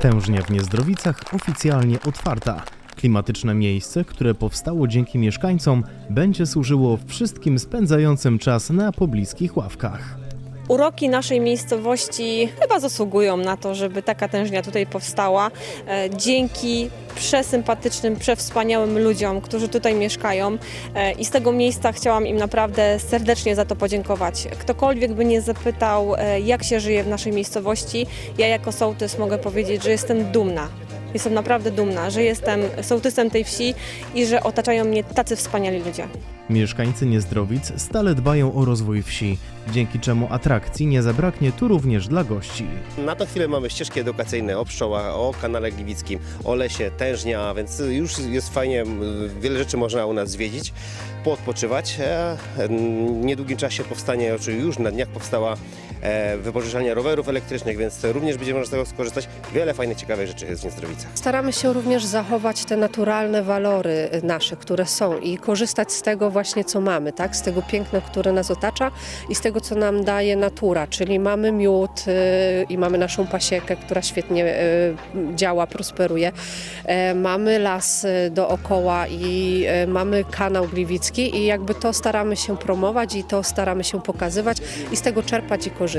Tężnia w Niezdrowicach oficjalnie otwarta. Klimatyczne miejsce, które powstało dzięki mieszkańcom, będzie służyło wszystkim spędzającym czas na pobliskich ławkach. Uroki naszej miejscowości chyba zasługują na to, żeby taka tężnia tutaj powstała. E, Dzięki przesympatycznym, przewspaniałym ludziom, którzy tutaj mieszkają E, i z tego miejsca chciałam im naprawdę serdecznie za to podziękować. Ktokolwiek by nie zapytał, e, jak się żyje w naszej miejscowości, ja jako sołtys mogę powiedzieć, że jestem dumna. Jestem naprawdę dumna, że jestem sołtysem tej wsi i że otaczają mnie tacy wspaniali ludzie. Mieszkańcy Niezdrowic stale dbają o rozwój wsi, dzięki czemu atrakcji nie zabraknie tu również dla gości. Na tą chwilę mamy ścieżki edukacyjne o pszczołach, o kanale gliwickim, o lesie, tężnia, więc już jest fajnie, wiele rzeczy można u nas zwiedzić, poodpoczywać. E, W niedługim czasie powstanie, czy już na dniach powstała e, wypożyczalnia rowerów elektrycznych, więc również będzie można z tego skorzystać. Wiele fajnych, ciekawych rzeczy jest w Niezdrowicach. Staramy się również zachować te naturalne walory nasze, które są i korzystać z tego właśnie, co mamy, tak? z tego piękna, które nas otacza i z tego, co nam daje natura, czyli mamy miód y, i mamy naszą pasiekę, która świetnie y, działa, prosperuje. E, Mamy las y, dookoła i mamy kanał gliwicki i jakby to staramy się promować i to staramy się pokazywać i z tego czerpać i korzystać.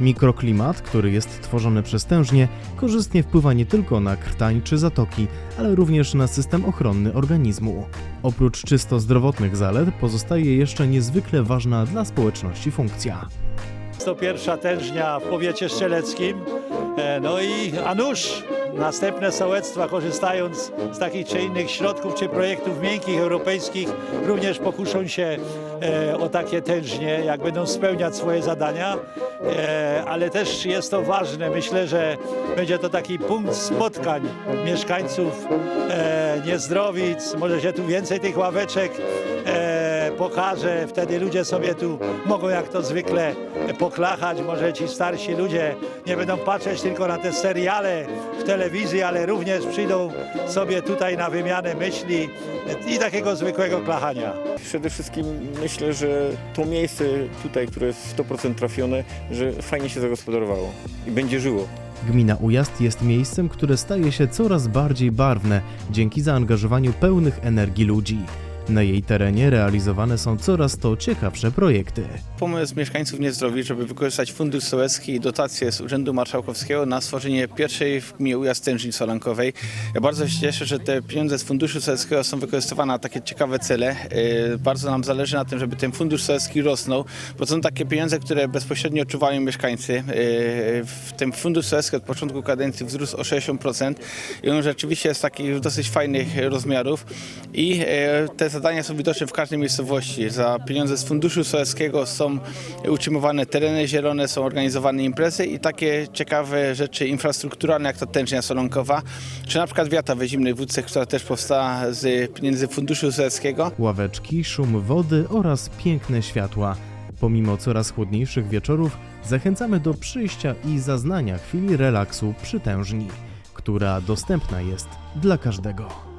Mikroklimat, który jest tworzony przez tężnie, korzystnie wpływa nie tylko na krtań czy zatoki, ale również na system ochronny organizmu. Oprócz czysto zdrowotnych zalet pozostaje jeszcze niezwykle ważna dla społeczności funkcja. To pierwsza tężnia w powiecie strzeleckim. E, No i a nuż następne sołectwa korzystając z takich czy innych środków czy projektów miękkich europejskich również pokuszą się e, o takie tężnie, jak będą spełniać swoje zadania. E, Ale też jest to ważne. Myślę, że będzie to taki punkt spotkań mieszkańców Niezdrowic. Może się tu więcej tych ławeczek pokaże. Wtedy ludzie sobie tu mogą jak to zwykle poklachać. Może ci starsi ludzie nie będą patrzeć tylko na te seriale w telewizji, ale również przyjdą sobie tutaj na wymianę myśli i takiego zwykłego klachania. Przede wszystkim myślę, że to miejsce tutaj, które jest 100% trafione, że fajnie się zagospodarowało i będzie żyło. Gmina Ujazd jest miejscem, które staje się coraz bardziej barwne dzięki zaangażowaniu pełnych energii ludzi. Na jej terenie realizowane są coraz to ciekawsze projekty. Pomysł mieszkańców Niezdrowi, żeby wykorzystać Fundusz Sołecki i dotacje z Urzędu Marszałkowskiego na stworzenie pierwszej w gminie Ujazd Tężni Solankowej. Ja bardzo się cieszę, że te pieniądze z Funduszu Sołeckiego są wykorzystywane na takie ciekawe cele. Yy, Bardzo nam zależy na tym, żeby ten Fundusz Sołecki rosnął, bo to są takie pieniądze, które bezpośrednio odczuwają mieszkańcy. Yy, W tym Fundusz Sołecki od początku kadencji wzrósł o 60% i on rzeczywiście jest takich dosyć fajnych rozmiarów i yy, te zadania są widoczne w każdej miejscowości. Za pieniądze z Funduszu Sołeckiego są utrzymywane tereny zielone, są organizowane imprezy i takie ciekawe rzeczy infrastrukturalne jak ta tęcznia solonkowa, czy na przykład wiata we zimnej wódce, która też powstała z pieniędzy Funduszu Sołeckiego. Ławeczki, szum wody oraz piękne światła. Pomimo coraz chłodniejszych wieczorów, zachęcamy do przyjścia i zaznania chwili relaksu przy tężni, która dostępna jest dla każdego.